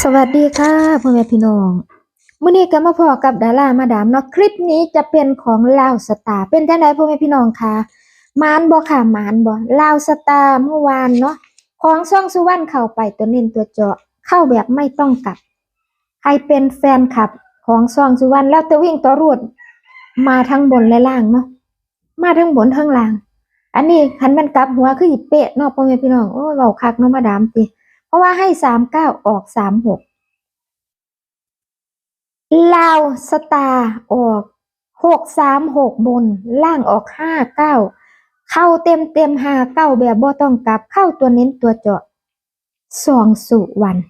สวัสดีค่ะพ่อแม่พี่น้องมื้อนี้ก็มาพอกับดารามาดามเนาะคลิปนี้จะเป็นของลาวสตาร์เป็นจังไดพ่อแม่พี่น้องคะมานบ่ค่ะมานบ่ลาวสตาร์เมื่อวานเนาะของช่องสุวรรณเข้าไปตัวเน้นตัวเจาะเข้าแบบไม่ต้องกลับใครเป็นแฟนคลับของช่องสุวรรณแล้วตัววิ่งตัวรูดมาทั้งบนและล่างเนาะมาทั้งบนทั้งล่าง อันนี้คันมันกลับหัวคืออีเป๊ะเนาะพ่อแม่พี่น้องโอ้เว้าคักเนาะมาดามติเพ ราะว่าให้สามเก้าออกสามหกลาวสตาร์ออกหกสามหกบน ล่างออกห้าเก้าเข้าเต็มเต็มห้าเก้าแบบบ่ต้องกลับเข้าตัวเน้นตัวเจาะสองสุวรรณ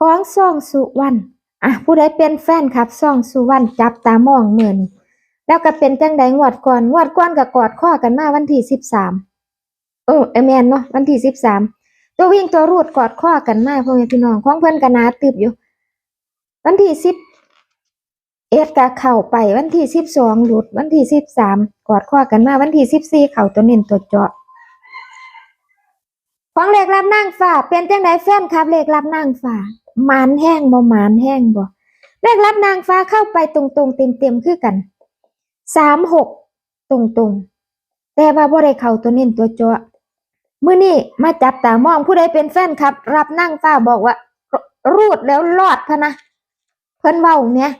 ของสองสุวรรณอะผู้ใดเป็นแฟนครับสองสุวรรณจับตามองเหมือนแล้วก็เป็นจังใดงวดก่อนงวดก่อนก็กอดข้อกันมาวันที่สิบสามเออไอแมนเนาะวันที่สิบสาม ตัววิ่งตัวรูดกอดข้อกันมาพ่อแม่พี่น้องของเพิ่อนกันนาตึบอยู่ วันที่สิบเอ็ดกะเข้าไปวันที่สิบสองหลุด วันที่สิบสามกอดข้อกันมาวันที่สิบสี่เข้าตัวเน้นตัวเจาะของเหลขรับนั่งฝ่าเป็นจังไดแฟนครับเหลขรับนั่งฝ่ามานแห้งบ่มานแห้งบ่เลขรับนางฟ้าเข้าไปตรงๆ เต็มๆคือกันสามหกตรงๆ แต่ว่าบ่ได้เข้าตัวเน้นตัวเจาะ มื่อนี้มาจับตามองผู้ใดเป็นแฟนครับ รับนั่งฟ้าบอกว่า รูดแล้วรอดพะนะเพิ่นเว้าเนี่ย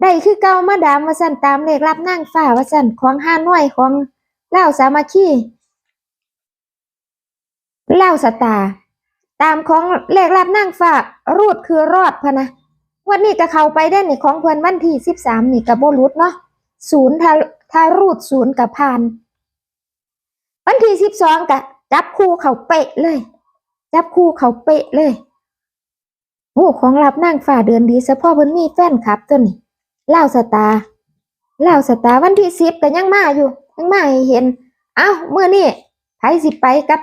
ได้คือเก่ามาดามว่าสั่นตามเลขรับนั่งฟ้าว่าสั่นของห้าน้อยของเล่าสามัคคีเล่าสตา ตามของเลขรับนั่งฟ้ารูดคือรอดพะนะวันนี้ก็เข้าไปได้นี่ของเพิ่นวันที่สิบสามนี่กับโบรุดเนาะศูนย์ถ้าถ้ารูดศูนย์กับพานวันที่สิบสองกะ จับคู่เขาเป๊ะเลย จับคู่เขาเป๊ะเลยโอ้ของรับนั่งฝ่าเดือนดีเฉพาะเพิ่นมีแฟนคลับตัวนี้เล่าวสตาเล่าวสตาวันที่สิบก็ยังมาอยู่ ยังมาให้เห็น เอ้าเมื่อนี่ไผสิไปกับ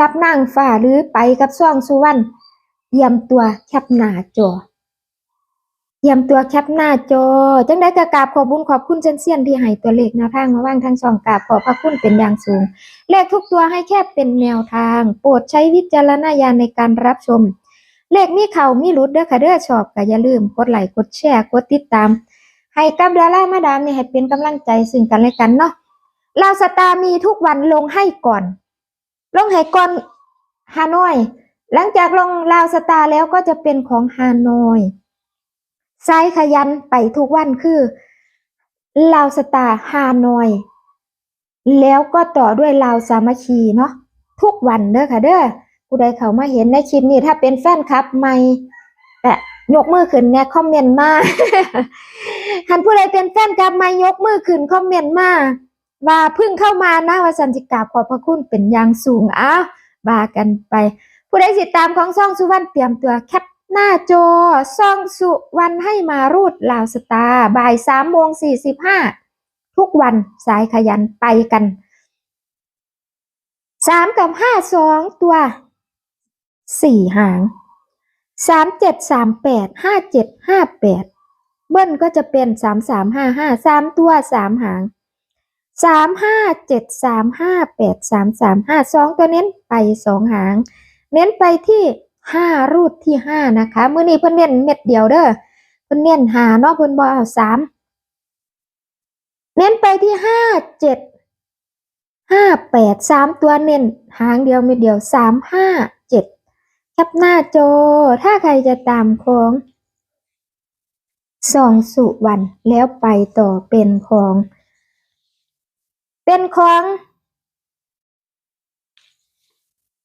รับนั่งฝ่าหรือไปกับซ่องสุวรรณเตรียมตัวแคปหนาจอ เตรียมตัวแคปหน้าจอ จังได้กระกราบขอบุญขอบคุณเจนเซียนที่ให้ตัวเลขแนวทางมาว่างทางช่องกราบขอบพระคุณเป็นอย่างสูง เลขทุกตัวให้แค่เป็นแนวทาง โปรดใช้วิจารณญาณในการรับชม เลขมีเขามีรุดเด้อค่ะเด้อชอบก็อย่าลืมกดไลค์กดแชร์กดติดตาม ให้กับดารามาดามนี่ให้เป็นกำลังใจซึ่งกันและกันเนาะลาวสตามีทุกวันลงให้ก่อน ลงให้ก่อนฮานอย หลังจากลงลาวสตาแล้วก็จะเป็นของฮานอย ไซขยันไปทุกวันคือลาวสตาร์ฮานอย แล้วก็ต่อด้วยลาวสามัคคีเนาะทุกวันเด้อค่ะเด้อผู้ใดเขามาเห็นในคลิปนี้ถ้าเป็นแฟนคลับใหม่แต่ยกมือขึ้นเนี่ยคอมเมนต์มาหันผู้ใดเป็นแฟนคลับใหม่ยกมือขึ้นคอมเมนต์มาว่าเพิ่งเข้ามานะว่าสันติกาขอบพระคุณเป็นอย่างสูงอ้าวว่ากันไป ผู้ใดติดตามของซ่องสุวรรณเตรียมตัวแคป หน้าจอซ่องสุวรรณให้มารูดลาวสตาร์บ่ายสามโมงสี่สิบห้าทุกวันสายขยันไปกันสามกับห้าสองตัวสี่หางสามเจ็ดสามแปดห้าเจ็ดห้าแปดเบิ้ลก็จะเป็นสามสามห้าห้าสามตัวสามหางสามห้าเจ็ดสามห้าแปดสามสามห้าสองตัวเน้นไปสองหาง เน้นไปที่ ห้ารูดที่ห้านะคะเมื่อนี้เพิ่นเน้นเม็ดเดียวเด้อเพิ่นเน้นหาเนาะเพิ่นบอเอาสามเน้นไปที่ห้าเจ็ดห้าแปดสามตัวเน้นหางเดียวเม็ดเดียวสามห้าเจ็ดแคปหน้าจอถ้าใครจะตามของสองสุวรรณแล้วไปต่อเป็นของ เป็นของ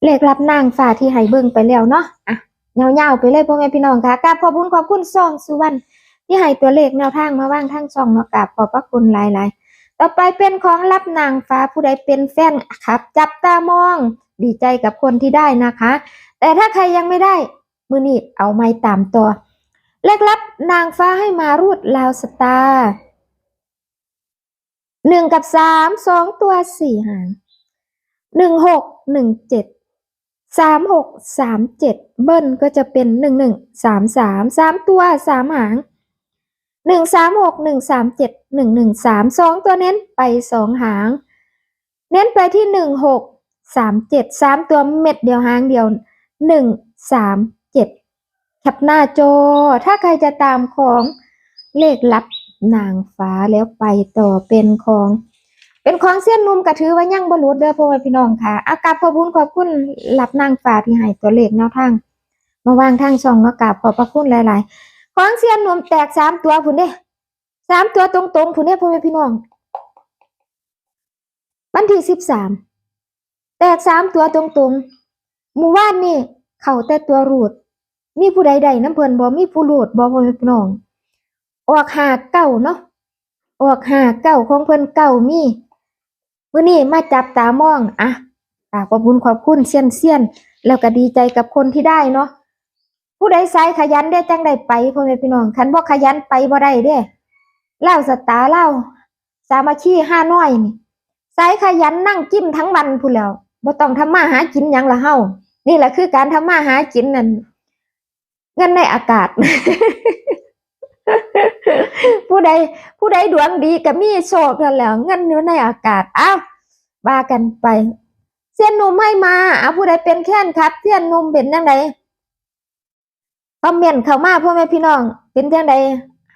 เลขรับนางฟ้าที่ให้เบิ่งไปแล้วเนาะอะยาวๆไปเลยพ่อแม่พี่น้องค่ะกราบขอบคุณขอบคุณซองสุวรรณที่ให้ตัวเลขแนวทางมาว่างทางช่องเนาะกราบขอบพระคุณหลายๆ ต่อไปเป็นของรับนางฟ้าผู้ใดเป็นแฟนครับ จับตามองดีใจกับคนที่ได้นะคะ แต่ถ้าใครยังไม่ได้ มือนี้เอาไม้ตามตัว เลขรับนางฟ้าให้มารูดลาวสตาร์หนึ่งกับสามสองตัวสี่หางหนึ่งหกหนึ่งเจ็ด สามหกสามเจ็ดเบิ้ลก็จะเป็นหนึ่งหนึ่งสามสามสามตัวสามหางหนึ่งสามหกหนึ่งสามเจ็ดหนึ่งหนึ่งสามสองตัวเน้นไปสองหาง เน้นไปที่หนึ่งหกสามเจ็ดสามตัวเม็ดเดียวหางเดียวหนึ่งสามเจ็ดแคปหน้าจอ ถ้าใครจะตามของเลขลับนางฟ้าแล้วไปต่อเป็นของ เป็นของเส้นนุ่มกระถือว่ายั่งบรุษเด้อพ่อแม่พี่น้องค่ะ อากาศขอบคุณขอบคุณหลับนางฟ้าที่ให้ตัวเลขแนวทางมาวางทางช่องมากราบขอบพระคุณหลาย ๆ ของเสียนนมแตกสามตัวพุ่นเด้สามตัวตรงๆพุ่นเด้พ่อแม่พี่น้องวันที่สิบสามแตกสามตัวตรงๆหมู่ว่านนี่เข่าแต่ตัวรูด มีผู้ใดใดน้ำเพิ่นบ่มีผู้รูดบ่พ่อแม่พี่น้อง ออกหาเก้าเนาะออกหาเก้าของเพิ่นเก้ามี มื้อนี้มาจับตามองอะกราบขอบคุณขอบคุณเซียนเซียนแล้วก็ดีใจกับคนที่ได้เนาะผู้ใดสายขยันได้จังได้ไปพ่อแม่พี่น้องคันบ่ขยันไปบ่ได้เด้เล่าสตาร์เล่าสามัคคีห้าน้อยนี่สายขยันนั่งกินทั้งวันพู้นแล้วบ่ต้องทำมาหากินหยังละเฮานี่แหละคือการทำมาหากินนั่นเงินในอากาศ ผู้ใดผู้ใดดวงดีก็มีโชคแล้วเงินอยู่ในอากาศอ้าวว่ากันไปเสี้ยนนุ่มให้มาอ้าวผู้ใดเป็นแค้นครับเสี้ยนนุ่มเป็นจังไดคอมเมนต์เข้ามาพ่อแม่พี่น้อง เป็นจังใด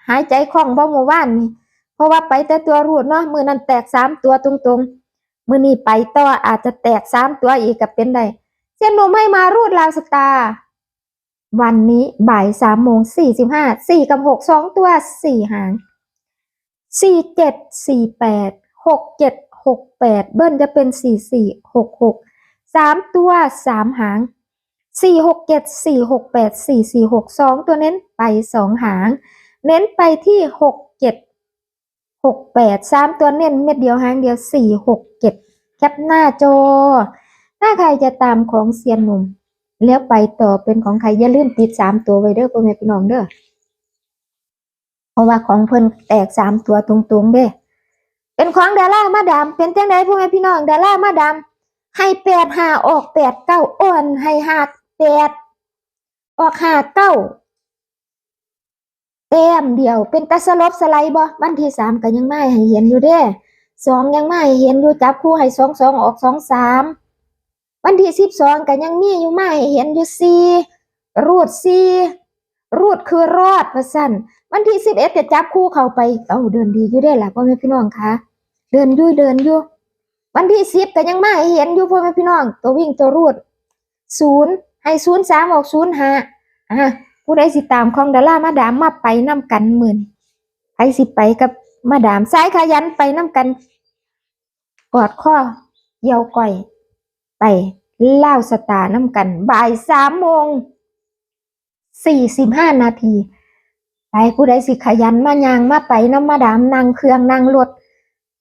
หายใจคล่องบ่เมื่อวานนี่เพราะว่าไปแต่ตัวรูดเนาะมือนั้นแตกสามตัวตรงๆมือนี้ไปต่ออาจจะแตกสามตัวอีกกับเป็นได้เส้นนุ่มให้มารูดลาวสตาร์ วันนี้บ่ายสามโมงสี่สิบห้าสี่กับหกสองตัวสี่หางสี่เจ็ดสี่แปดหกเจ็ดหกแปดเบิ้ลจะเป็นสี่สี่หกหกสามตัวสามหางสี่หกเจ็ดสี่หกแปดสี่สี่หกสองตัวเน้นไปสองหาง เน้นไปที่หกเจ็ดหกแปดสามตัวเน้นเม็ดเดียวหางเดียวสี่หกเจ็ดแคปหน้าจอ ถ้าใครจะตามของเซียนหนุ่ม แล้วไปต่อเป็นของใครอย่าลืมติดสามตัวไว้เด้อพ่อแม่พี่น้องเด้อเพราะว่าของเพิ่นแตกสามตัวตรงๆเด้ เป็นของดารามาดาม เป็นจังไดพ่อแม่พี่น้องดารามาดามให้แปดห้าออกแปดเก้าอ่อนให้หาแปดออกหาเก้าแต้มเดียวเป็นตาสลบสไลด์บ่วันที่สามก็ยังไม่ให้เห็นอยู่เด้สองยังไม่ให้เห็นอยู่จับคู่ให้สองสองออกสองสาม วันที่สิบสองก็ยังมีอยู่ไม่ให้เห็นอยู่สี่รูดสี่รูดคือรอดว่าสั่นวันที่สิบเอ็ดจะจับคู่เข้าไป เอาเดินดีอยู่ได้ล่ะพ่อแม่พี่น้องคะเดินยู่ยเดินยู่วันที่สิบก็ยังมาให้เห็นอยู่พ่อแม่พี่น้อง ตัววิ่งตัวรูดศูนย์ให้ศูนย์สามออกศูนย์ห้าอะผู้ใดสิตามของดารามาดามมาไปน้ำกันหมื่นใครสิไปกับมาดามสายขยันไปน้ำกัน กอดข้อเยี่ยวก่อย ไปเล่าสตาร์น้ำกัน บ่ายสามโมงสี่สิบห้านาที ไปผู้ใดสิขยันมายางมาไปน้ำมาดามนั่งเครื่องนั่งรถ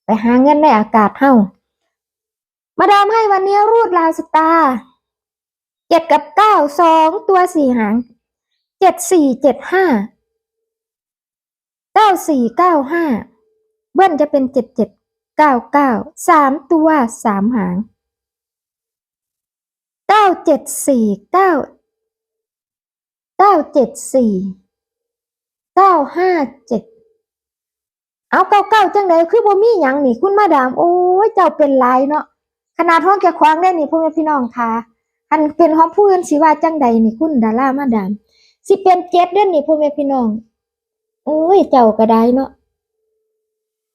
ไปหาเงินในอากาศเฮามาดามให้วันนี้รูดลาวสตาร์เจ็ดกับเก้าสองตัวสี่หางเจ็ดสี่เจ็ดห้าเก้าสี่เก้าห้าเบิ้ลจะเป็นเจ็ดเจ็ดเก้าเก้าสามตัวสามหาง เก้าเจ็ดสี่เก้าเก้าเจ็ดสี่เก้าห้าเจ็ดเอาเก้าเก้าจังไดคือบ่มีหยังนี่คุณมาดาม โอ้ยเจ้าเป็นลายเนาะขนาดห้องแกควางได้นี่พ่อแม่พี่น้องค่ะอันเป็นห้องผู้อื่นสิว่าจังใดนี่คุณดารามาดาม สิเป็นเจ็ดเด้อนี่พ่อแม่พี่น้องโอ้ยเจ้าก็ได้เนาะ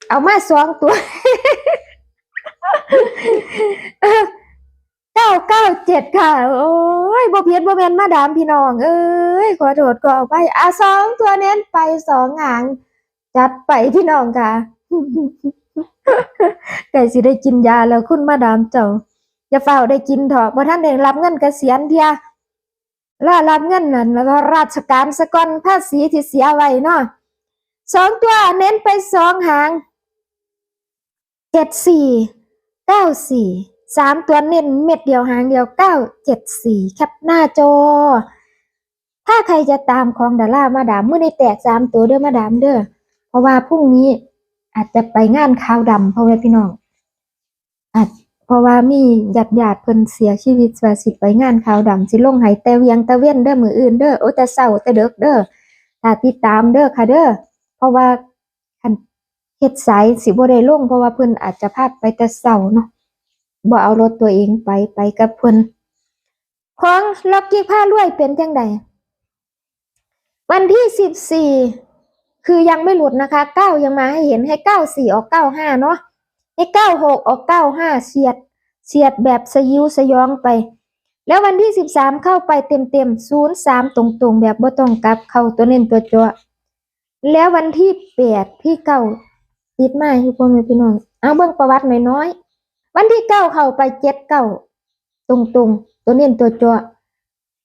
เอามาสองตัว เก้าเก้าเจ็ดค่ะ โอ้ยบ่เพียนบ่แมนมาดามพี่น้อง เอ้ยขอโทษก็เอาไปอะสองตัวเน้นไปสองหาง จัดไปพี่น้องค่ะไก่สิได้กินยาแล้วคุณมาดามเจ้าอย่าเฝ้าได้กินเถอะเพราะท่านได้รับเงินเกษียณเทียล่ารับเงินนั่นแล้วก็ราชการสกอนภาษีที่เสียไว้เนาะสองตัวเน้นไปสองหางเจ็ดสี่เก้าสี่ สามตัวเน้นเม็ดเดียวหางเดียวเก้าเจ็ดสี่แคปหน้าจอ ถ้าใครจะตามของดารามาดามเมื่อในแตกสามตัวเด้อมาดามเด้อเพราะว่าพรุ่งนี้อาจจะไปงานขาวดำเพราะว่าพี่น้องอาจเพราะว่ามีญาติญาติๆเพิ่นเสียชีวิตว่าสิไปงานขาวดำสิลงให้แต่เวียงต่เว้นเด้อมืออื่นเด้อโอ้แต่เช้าแต่เด็กเด้อถ้าติดตามเด้อค่ะเด้อเพราะว่าคันเฮ็ดสายสิบ่ได้ลงเพราะว่าเพิ่นอาจจะพลาดไปแต่เช้าเนาะ บ่เอารถตัวเองไปไปกับเพิ่นของล็อกกี้ผ้ารวยเป็นจังใดวันที่สิบสี่คือยังไม่หลุดนะคะเก้ายังมาให้เห็นให้เก้าสี่ออกเก้าห้าเนาะให้เก้าหกออกเก้าห้าเฉียดเฉียดแบบสยิวสยองไป แล้ววันที่สิบสามเข้าไปเต็มเต็มศูนย์สามตรงตรงๆแบบบ่ต้องกลับเข้าตัวเน้นตัวจัวแล้ววันที่แปดที่เก้าติดมาอยู่พ่อแม่พี่น้องเอาเบิ่งประวัติหน้อยๆ วันที่เก้าเข้าไปเจ็ดเก้าตรงตรงตัวเน้นตัวจัว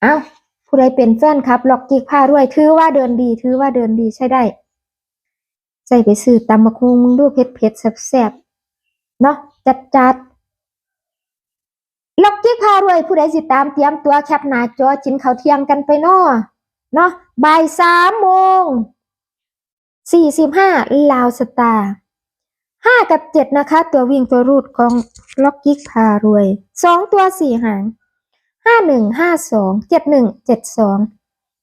เอาผู้ใดเป็นแฟนครับล็อกกิกพาด้วยถือว่าเดินดี ถือว่าเดินดีใช่ได้ใส่ไปซื้อตำมะคุงมึงดูเผ็ดเผ็ดๆแซ่บๆเนาะจัดจัดล็อกกิกพาด้วย ผู้ใดสิตามเตรียมตัวแคปหน้าจอกินเขาเที่ยงกันไปเนาะเนาะบ่ายสามโมงสี่สิบห้าลาวสตาร์ ห้ากับเจ็ดนะคะ ตัววิ่งตัวรูดของล็อกกิกพารวยสองตัวสี่หางห้าหนึ่งห้าสองเจ็ดหนึ่งเจ็ดสอง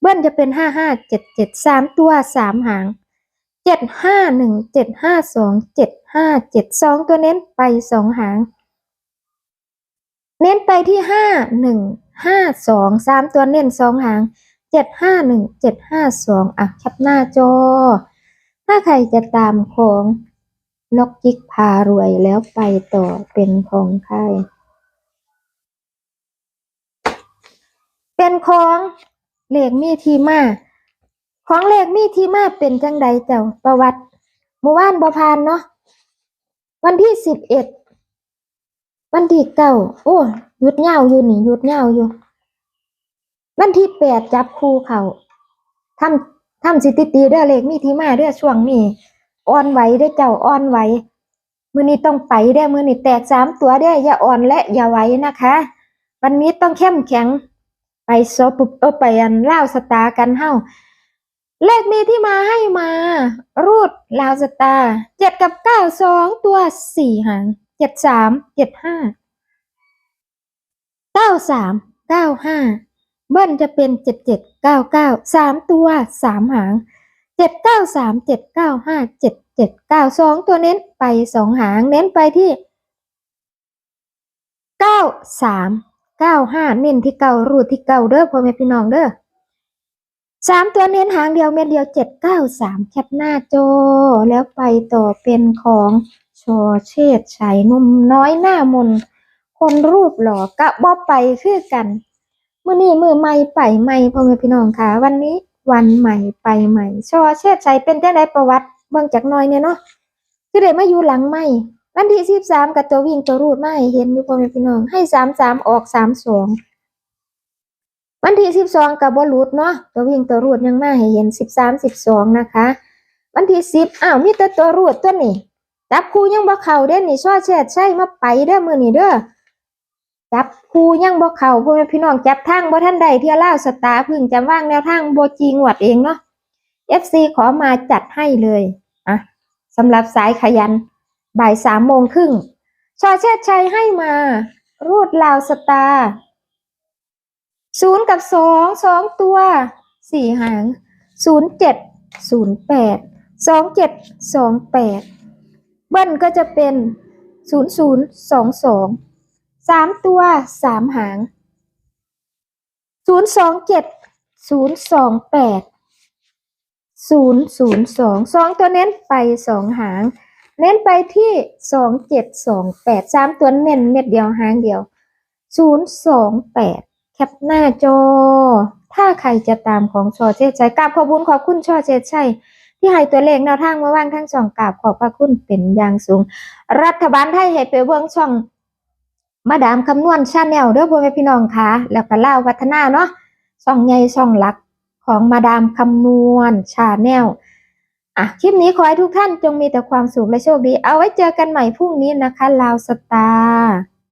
เบิ้ลจะเป็นห้าห้าเจ็ดเจ็ดสามตัวสามหางเจ็ดห้าหนึ่งเจ็ดห้าสองเจ็ดห้าเจ็ดสองตัวเน้นไปสองหาง เน้นไปที่ห้าหนึ่งห้าสองสามตัวเน้นสองหางเจ็ดห้าหนึ่งเจ็ดห้าสองอะแคปหน้าจอ ถ้าใครจะตามของ ล็อกจิกพารวยแล้วไปต่อเป็นของใคร เป็นของเหลขมีทีมา ของเหลขมีทีมาเป็นจังใดเจ้าประวัติเมื่อวานบ่ผ่านเนาะวันที่สิบเอ็ดวันที่เก้าโอ้หยุดเหย้าอยู่นี่หยุดเหย้าอยู่ วันที่แปดจับคู่เขาทำทำสิติตีเด้อเลขมีทีมาเด้อช่วงนี้ อ่อนไหวเด้เจ้าอ่อนไหวมือนี้ต้องไปเด้มือนี้แตกสามตัวเด้อย่าอ่อนและอย่าไหวนะคะ วันนี้ต้องเข้มแข็ง ไปโซปุบเออไปอันลาวสตาร์กันเฮ้าเลขมีที่มาให้มา รูดลาวสตาร์เจ็ดกับเก้าสองตัวสี่หางเจ็ดสามเจ็ดห้าเก้าสามเก้าห้าเบิ้ลจะเป็นเจ็ดเจ็ดเก้าเก้าสามตัวสามหาง เจ็ดเก้าสามเจ็ดเก้าห้าเจ็ดเจ็ดเก้าสองตัวเน้นไปสองหางเน้นไปที่เก้าสามเก้าห้าเน้นที่เก้ารูดที่เก้าเด้อพ่อแม่พี่น้องเด้อสามตัวเน้นหางเดียวเม็ดเดียวเจ็ดเก้าสามแคปหน้าโจแล้วไปต่อเป็นของชอเชษชัยนุ่มน้อยหน้ามนคนรูปหล่อกะบ่ไปคือกัน มื้อนี้มือใหม่ไปใหม่พ่อแม่พี่น้องค่ะ วันนี้ วันใหม่ไปใหม่ชอเชษฐ์ชัยเป็นจังไดประวัติเบิ่งจากน้อยเนี่ยเนาะคือได้มาอยู่หลังใหม่วันที่สิบสามกับตัววิ่งตัวรูดมาให้เห็นอยู่พ่อแม่พี่น้องให้สามสามออกสามสองวันที่สิบสองกับบอลูดเนาะตัววิ่งตัวรูดยังมาให้เห็นสิบสามสิบสองนะคะ วันที่สิบอ้าวมีแต่ตัวรูดตัวนี่จับคู่ยังบ่เข่าเด้นนี่ช่อแชดใช่มาไปเด้อมือนี่เด้อ จับคู่ยังบ่เข่าพ่อแม่พี่น้องจับทางบ่ท่านใดเที่ยวล่าสตาร์พึ่งจะว่างแนวทางโบจีงวดเองเนาะ FC ขอมาจัดให้เลยอะสำหรับสายขยัน บ่ายสามโมงครึ่งชอเชษชัยให้มา รูดลาวสตาร์ศูนย์กับสองสองตัวสี่หางศูนย์เจ็ดศูนย์แปดสองเจ็ดสองแปดเบิ้ลก็จะเป็นศูนย์ศูนย์สองสอง สามตัวสามหางศูนย์สองเจ็ดศูนย์สองแปดศูนย์ศูนย์สองสองตัวเน้นไปสองหาง เน้นไปที่สองเจ็ดสองแปดสามตัวเน้นเม็ดเดียวหางเดียวศูนย์สองแปดแคปหน้าจอ ถ้าใครจะตามของชอเชษชัยกราบขอบคุณขอบคุณชอเชษชัยที่ให้ตัวเลขแนวทางมาว่างทั้งสองกราบขอบพระคุณเป็นอย่างสูง รัฐบาลไทยให้ไปเบิ่งช่อง มาดามคำนวณชาแนลเด้อพ่อแม่พี่น้องค่ะแล้วก็เล่าวัฒนาเนาะช่องใหญ่ช่องหลักของมาดามคำนวณชาแนลอะคลิปนี้ขอให้ทุกท่านจงมีแต่ความสุขและโชคดี เอาไว้เจอกันใหม่พรุ่งนี้นะคะลาวสตาร์